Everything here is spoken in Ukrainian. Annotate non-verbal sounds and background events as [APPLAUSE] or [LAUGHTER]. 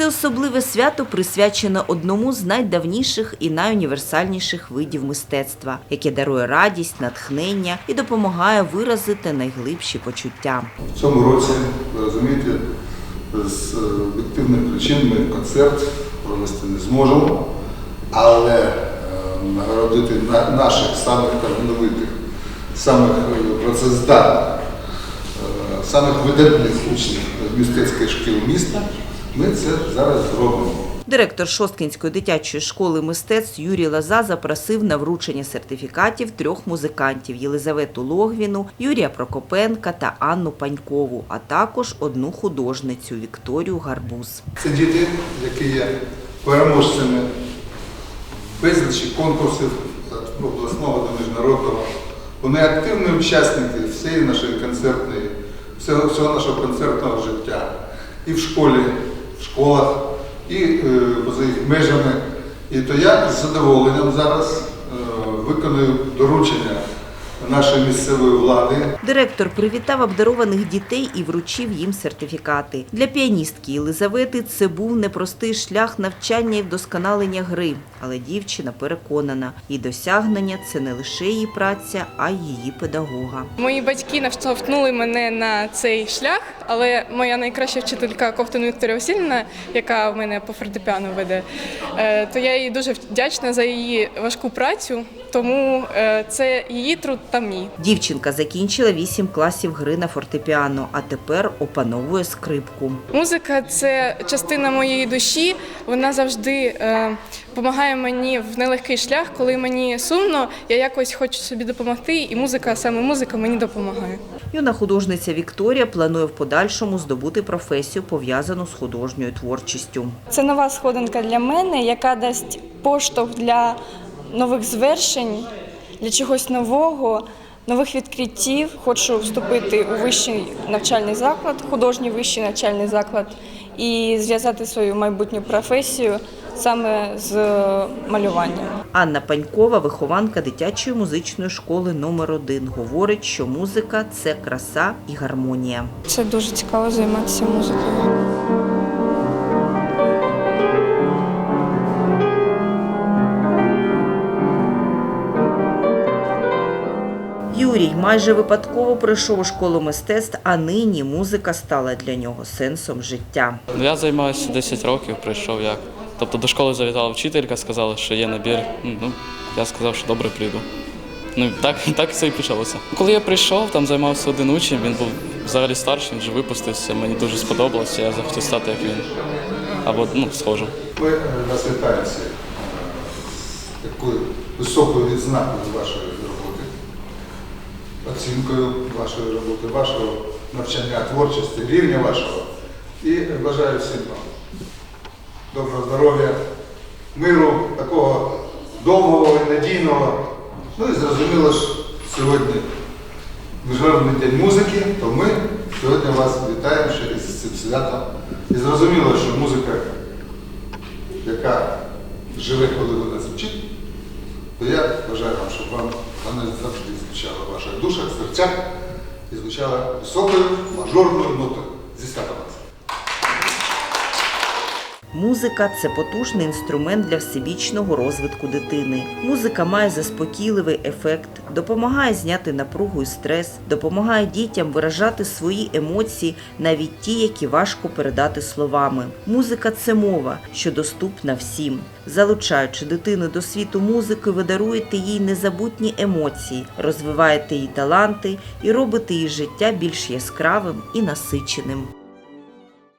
Це особливе свято присвячено одному з найдавніших і найуніверсальніших видів мистецтва, яке дарує радість, натхнення і допомагає виразити найглибші почуття. В цьому році, ви розумієте, з об'єктивних причин ми концерт провести не зможемо, але е, нагородити на- наших самих талановитих, самих е, працездатних, е, самих видатних учнів мистецької шкіл міста, ми це зараз зробимо. Директор Шосткінської дитячої школи мистецтв Юрій Лоза запросив на вручення сертифікатів трьох музикантів Єлизавету Логвіну, Юрія Прокопенка та Анну Панькову, а також одну художницю Вікторію Гарбуз. Це діти, які є переможцями безлічі конкурсів обласного до міжнародного. Вони активні учасники всієї нашої концертної, всього, нашого концертного життя. І в школі, школах, і е, поза їх межами. І то я з задоволенням зараз е, виконую доручення нашої місцевої влади Директор привітав обдарованих дітей і вручив їм сертифікати. Для піаністки Єлизавети це був непростий шлях навчання і вдосконалення гри, але дівчина переконана, її досягнення це не лише її праця, а й її педагога. Мої батьки наштовхнули мене на цей шлях, але моя найкраща вчителька Ковтун Вікторія Васильівна, яка в мене по фортепіано веде, е, то я їй дуже вдячна за її важку працю, тому е, це її труд та мій. Дівчинка закінчила вісім класів гри на фортепіано, а тепер опановує скрипку. Музика це частина моєї душі. Вона завжди е, допомагає мені в нелегкий шлях, коли мені сумно, я якось хочу собі допомогти, і музика, саме музика мені допомагає. Юна художниця Вікторія планує в подальшому здобути професію, пов'язану з художньою творчістю. Це нова сходинка для мене, яка дасть поштовх для нових звершень, для чогось нового, нових відкриттів. Хочу вступити у вищий навчальний заклад, художній вищий навчальний заклад, і зв'язати свою майбутню професію саме з малюванням. Анна Панькова, вихованка дитячої музичної школи номер 1 говорить, що музика це краса і гармонія. Це дуже цікаво займатися музикою. Майже випадково прийшов у школу мистецтв, а нині музика стала для нього сенсом життя. Ну, Я займаюся 10 років, прийшов як. Тобто до школи завітала вчителька, сказала, що є набір. Ну, я сказав, що добре прийду. Ну, так, [LAUGHS] так все і почалося. Коли я прийшов, там займався один учень, він був взагалі старший, він вже випустився, мені дуже сподобалося, я захотів стати як він. Або ну, вас вітаємо всіх, е, такою високою відзнакою з вашої оцінкою вашої роботи, вашого навчання творчості, рівня вашого. І бажаю всім вам доброго здоров'я, миру, такого довгого і надійного. Ну і зрозуміло ж, сьогодні Міжнародний день музики, то ми сьогодні вас вітаємо ще із цим святом. І зрозуміло, що музика яка живе, коли вона то я бажаю вам, щоб вам вона завжди звучала в ваших душах, серцях і звучала високою мажорною нотою зі святом вас. Музика це потужний інструмент для всебічного розвитку дитини. Музика має заспокійливий ефект, допомагає зняти напругу і стрес, допомагає дітям виражати свої емоції, навіть ті, які важко передати словами. Музика це мова, що доступна всім. Залучаючи дитину до світу музики, ви даруєте їй незабутні емоції, розвиваєте її таланти і робите її життя більш яскравим і насиченим.